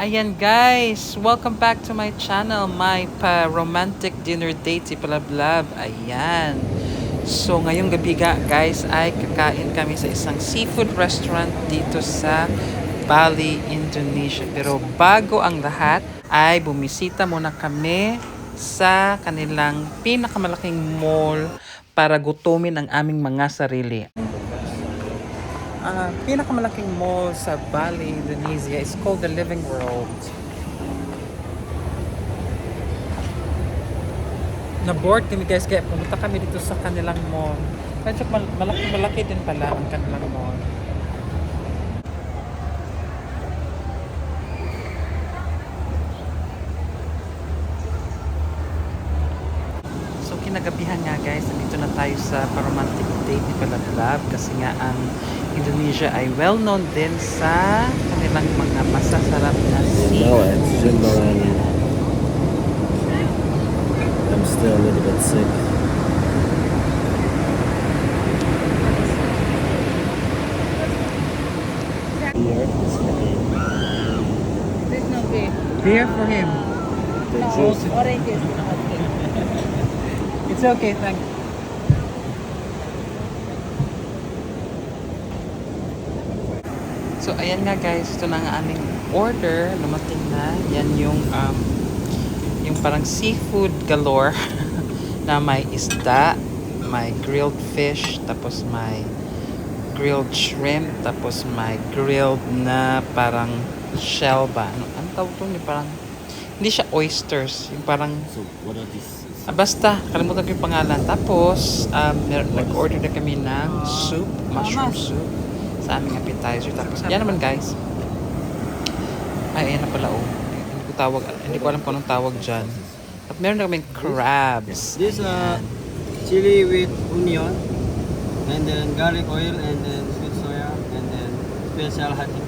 Ayan guys, welcome back to my channel, my pa romantic dinner date Palablab. Ayan. So ngayong gabi ga, guys ay kakain kami sa isang seafood restaurant dito sa Bali, Indonesia. Pero bago ang lahat ay bumisita muna kami sa kanilang pinakamalaking mall para gutumin ang aming mga sarili. Ah, pinakamalaking mall sa Bali, Indonesia is called the Living World. Na-board kami guys, kaya pumunta kami dito sa kanilang mall. Medyo mal- malaki-malaki din pala ang kanilang mall. So kinagabihan nga guys, nandito na tayo sa romantic date ni Palablab kasi nga ang Indonesia ay well known din sa kanilang mga masasarap na You know it, seafood. Shimmeran. I'm still a little bit sick. Beer is for me. There's no beer. Beer for him. The No, juice. oranges. It's okay, thanks. So, ayan nga guys, ito na nga aming order. Lumating na. Yan yung, um, yung parang seafood galore na may isda, may grilled fish, tapos may grilled shrimp, tapos may grilled na parang shell ba? Ano, ano tawag to? Yung parang, hindi siya oysters. Yung parang So what are these? Ah, basta, kalimutan ko yung pangalan. Tapos, um, nag-order na kami ng soup, mushroom soup, sa aming appetizer. Tapos, yan naman guys. Ay, ayan na pala oh. Hindi ko tawag, hindi ko alam kung anong tawag dyan. At meron na kaming crabs. This uh, chili with onion, and then garlic oil, and then sweet soya, and then special hati.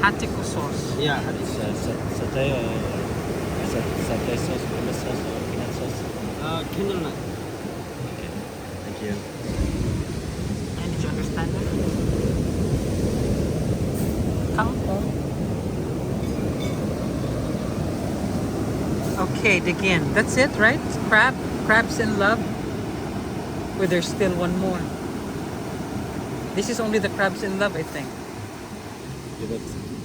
Hatiko sauce. Yeah, hati. uh, sa- satay or sa- satay sauce, peanut sauce or peanut sauce? Uh, nut. Okay. Thank you. And did you understand that? Okay, again. That's it, right? Crab? Crabs in love? Where there's still one more? This is only the crabs in love, I think. Yeah, but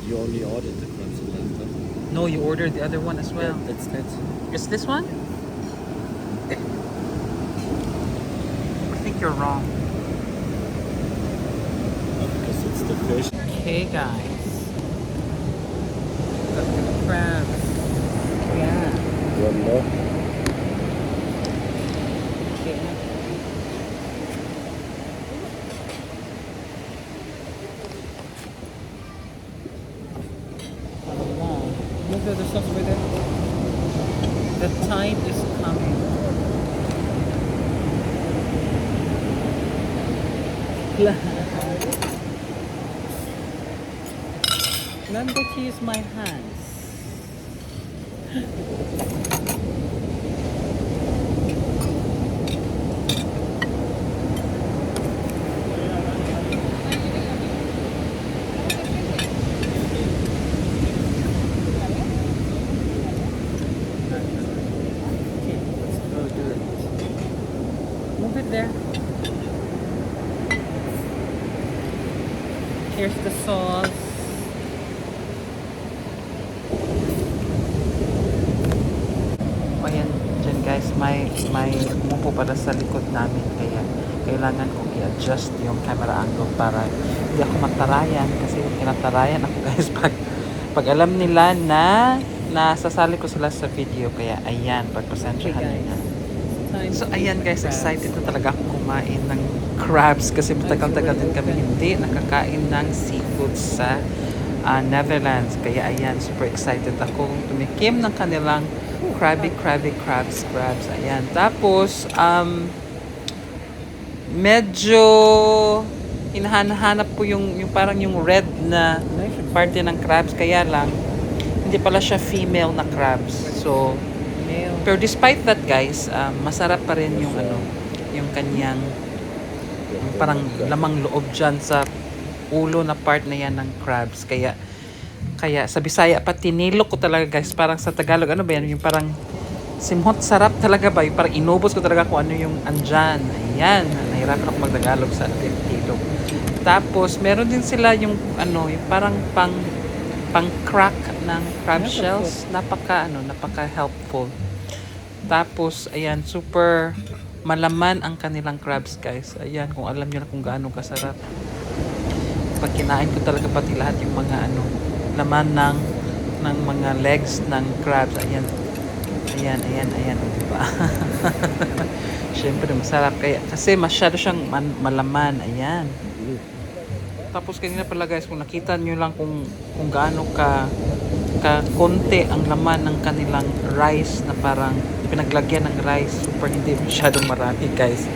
you only ordered the crabs and love. No, you ordered the other one as well. Yeah, That's that. Is this one? I think you're wrong. Because it's the fish. Okay, guys. One more. Okay. Wow. Look at the sauce right there. The tide is coming. Remember to use my hands. Here's the sauce. O yan, dyan guys, may, may umupo pala sa likod namin. Kaya kailangan kong i-adjust yung camera angle para hindi ako matarayan. Kasi kinatarayan ako guys pag, pag alam nila na nasasali ko sila sa video. Kaya ayan, pagpasensyahan Okay, nila. So ayan guys, excited na talaga ako kumain ng crabs kasi matagal-tagal din kami hindi nakakain ng seafood sa ah, Netherlands. Kaya ayan, super excited ako tumikim ng kanilang crabby, crabby crabs, crabs. Ayan. Tapos, um, medyo hinahanap po yung, yung parang yung red na parte ng crabs. Kaya lang, hindi pala siya female na crabs. So, pero despite that guys, um, masarap pa rin yung ano, yung kanyang yung parang lamang loob dyan sa ulo na part na yan ng crabs. Kaya Kaya sa Bisaya pa tinilok ko talaga guys. Parang sa Tagalog, ano ba yan? Yung parang simhot sarap talaga ba? Yung parang inubos ko talaga kung ano yung andyan. Ayan. Nahirapan ako mag-Tagalog sa Tilog. Tapos, meron din sila yung ano, yung parang pang pang crack ng crab shells. Napaka ano, napaka helpful. Tapos, ayan, super malaman ang kanilang crabs, guys. Ayan, kung alam niyo na kung gaano kasarap. Pag kinain ko talaga pati lahat yung mga ano, laman ng ng mga legs ng crabs. Ayan. Ayan, ayan, ayan. O, diba? Siyempre, masarap. Kaya, kasi masyado siyang man- malaman. Ayan. Tapos kanina pala guys, kung nakita nyo lang kung, kung gaano ka ka konti ang laman ng kanilang rice na parang pinaglagyan ng rice super hindi masyadong marami guys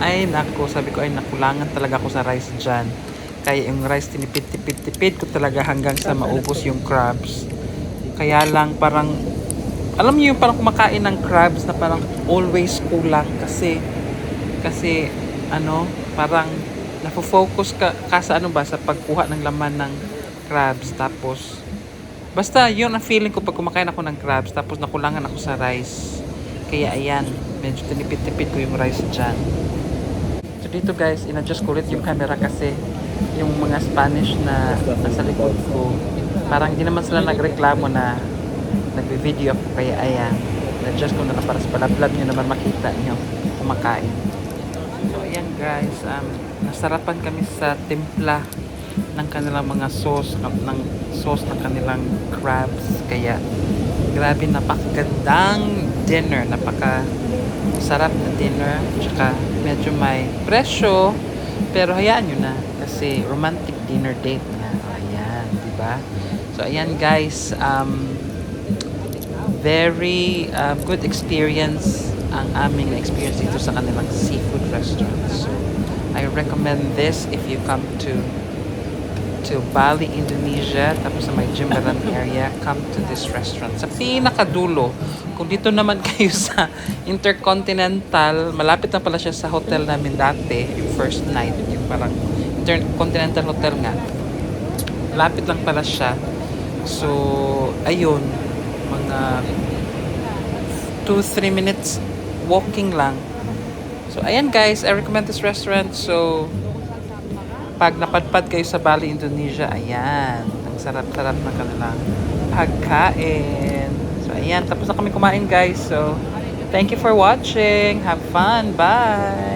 ay nako sabi ko ay nakulangan talaga ako sa rice dyan kaya yung rice tinipid-tipid-tipid ko talaga hanggang sa maubos yung crabs. Kaya lang parang alam niyo yung parang kumakain ng crabs na parang always kulang kasi kasi ano parang nafo-focus ka, ka sa ano ba sa pagkuha ng laman ng crabs. Tapos basta yun ang feeling ko pag kumakain ako ng crabs tapos nakulangan ako sa rice. Kaya ayan medyo tinipid-tipid ko yung rice dyan. So dito guys inadjust ko ulit yung camera kasi yung mga Spanish na nasa likod ko. Parang hindi naman sila nagreklamo na nagbe-video ako kaya ayan. Adjust ko na para sa palablab nyo naman makita nyo kumakain. So ayan guys um, nasarapan kami sa timpla ng kanilang mga sauce ng, ng sauce ng kanilang crabs. Kaya grabe napakagandang dinner. Napaka sarap na dinner. Tsaka medyo may presyo. Pero hayaan nyo na kasi romantic dinner date nga ayan di ba so ayan guys um, very um, good experience ang aming na-experience dito sa kanilang seafood restaurant. So, I recommend this if you come to to Bali, Indonesia, tapos sa may Jimbaran area, come to this restaurant. Sa pinakadulo, kung dito naman kayo sa Intercontinental, malapit na pala siya sa hotel namin dati, yung first night, yung parang Intercontinental Hotel nga. Malapit lang pala siya. So, ayun, mga 2-3 minutes walking lang. So, ayan guys, I recommend this restaurant. So, pag napadpad kayo sa Bali, Indonesia, ayan, ang sarap-sarap na kanilang pagkain. So, ayan, tapos na kami kumain guys. So, thank you for watching. Have fun. Bye!